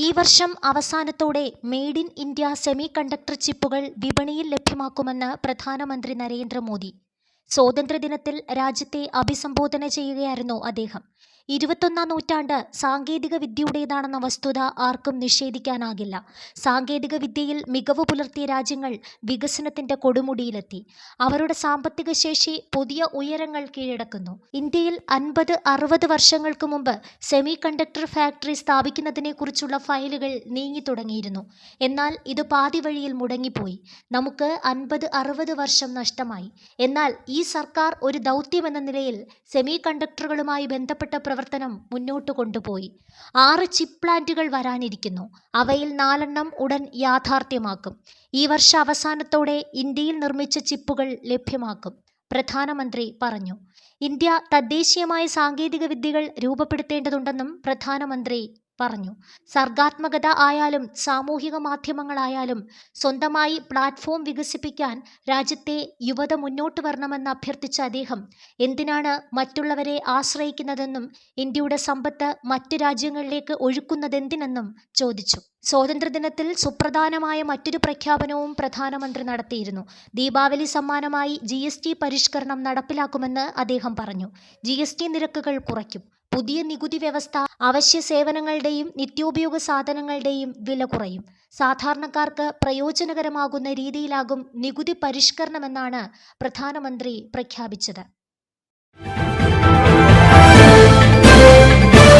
ഈ വർഷം അവസാനത്തോടെ made in India semiconductor ചിപ്പുകൾ വിപണിയിൽ ലഭ്യമാക്കുമെന്ന് പ്രധാനമന്ത്രി നരേന്ദ്രമോദി. സ്വാതന്ത്ര്യദിനത്തിൽ രാജ്യത്തെ അഭിസംബോധന ചെയ്യുകയായിരുന്നു അദ്ദേഹം. ഇരുപത്തൊന്നാം നൂറ്റാണ്ട് സാങ്കേതിക വിദ്യയുടേതാണെന്ന വസ്തുത ആർക്കും നിഷേധിക്കാനാകില്ല. സാങ്കേതിക വിദ്യയിൽ മികവ് പുലർത്തിയ രാജ്യങ്ങൾ വികസനത്തിന്റെ കൊടുമുടിയിലെത്തി. അവരുടെ സാമ്പത്തിക ശേഷി പുതിയ ഉയരങ്ങൾ കീഴടക്കുന്നു. ഇന്ത്യയിൽ അൻപത് അറുപത് വർഷങ്ങൾക്ക് മുമ്പ് സെമി കണ്ടക്ടർ ഫാക്ടറി സ്ഥാപിക്കുന്നതിനെക്കുറിച്ചുള്ള ഫയലുകൾ നീങ്ങി തുടങ്ങിയിരുന്നു. എന്നാൽ ഇത് പാതി വഴിയിൽ മുടങ്ങിപ്പോയി. നമുക്ക് അൻപത് അറുപത് വർഷം നഷ്ടമായി. എന്നാൽ ഈ സർക്കാർ ഒരു ദൗത്യമെന്ന നിലയിൽ സെമി കണ്ടക്ടറുകളുമായി ബന്ധപ്പെട്ട പ്രവർത്തനം മുന്നോട്ട് കൊണ്ടുപോയി. ആറ് ചിപ്പ് പ്ലാന്റുകൾ വരാനിരിക്കുന്നു. അവയിൽ നാലെണ്ണം ഉടൻ യാഥാർത്ഥ്യമാക്കും. ഈ വർഷ അവസാനത്തോടെ ഇന്ത്യയിൽ നിർമ്മിച്ച ചിപ്പുകൾ ലഭ്യമാക്കും പ്രധാനമന്ത്രി പറഞ്ഞു. ഇന്ത്യ തദ്ദേശീയമായ സാങ്കേതിക വിദ്യകൾ രൂപപ്പെടുത്തേണ്ടതുണ്ടെന്നും പ്രധാനമന്ത്രി പറഞ്ഞു. സർഗാത്മകത ആയാലും സാമൂഹിക മാധ്യമങ്ങളായാലും സ്വന്തമായി പ്ലാറ്റ്ഫോം വികസിപ്പിക്കാൻ രാജ്യത്തെ യുവത മുന്നോട്ട് വരണമെന്ന് അഭ്യർത്ഥിച്ച അദ്ദേഹം എന്തിനാണ് മറ്റുള്ളവരെ ആശ്രയിക്കുന്നതെന്നും ഇന്ത്യയുടെ സമ്പത്ത് മറ്റ് രാജ്യങ്ങളിലേക്ക് ഒഴുക്കുന്നതെന്തിനെന്നും ചോദിച്ചു. സ്വാതന്ത്ര്യദിനത്തിൽ സുപ്രധാനമായ മറ്റൊരു പ്രഖ്യാപനവും പ്രധാനമന്ത്രി നടത്തിയിരുന്നു. ദീപാവലി സമ്മാനമായി ജി പരിഷ്കരണം നടപ്പിലാക്കുമെന്ന് അദ്ദേഹം പറഞ്ഞു. ജി നിരക്കുകൾ കുറയ്ക്കും. പുതിയ നികുതി വ്യവസ്ഥ അവശ്യ സേവനങ്ങളുടെയും നിത്യോപയോഗ സാധനങ്ങളുടെയും വില കുറയും. സാധാരണക്കാർക്ക് പ്രയോജനകരമാകുന്ന രീതിയിലാകും നികുതി പരിഷ്കരണമെന്നാണ് പ്രധാനമന്ത്രി പ്രഖ്യാപിച്ചത്.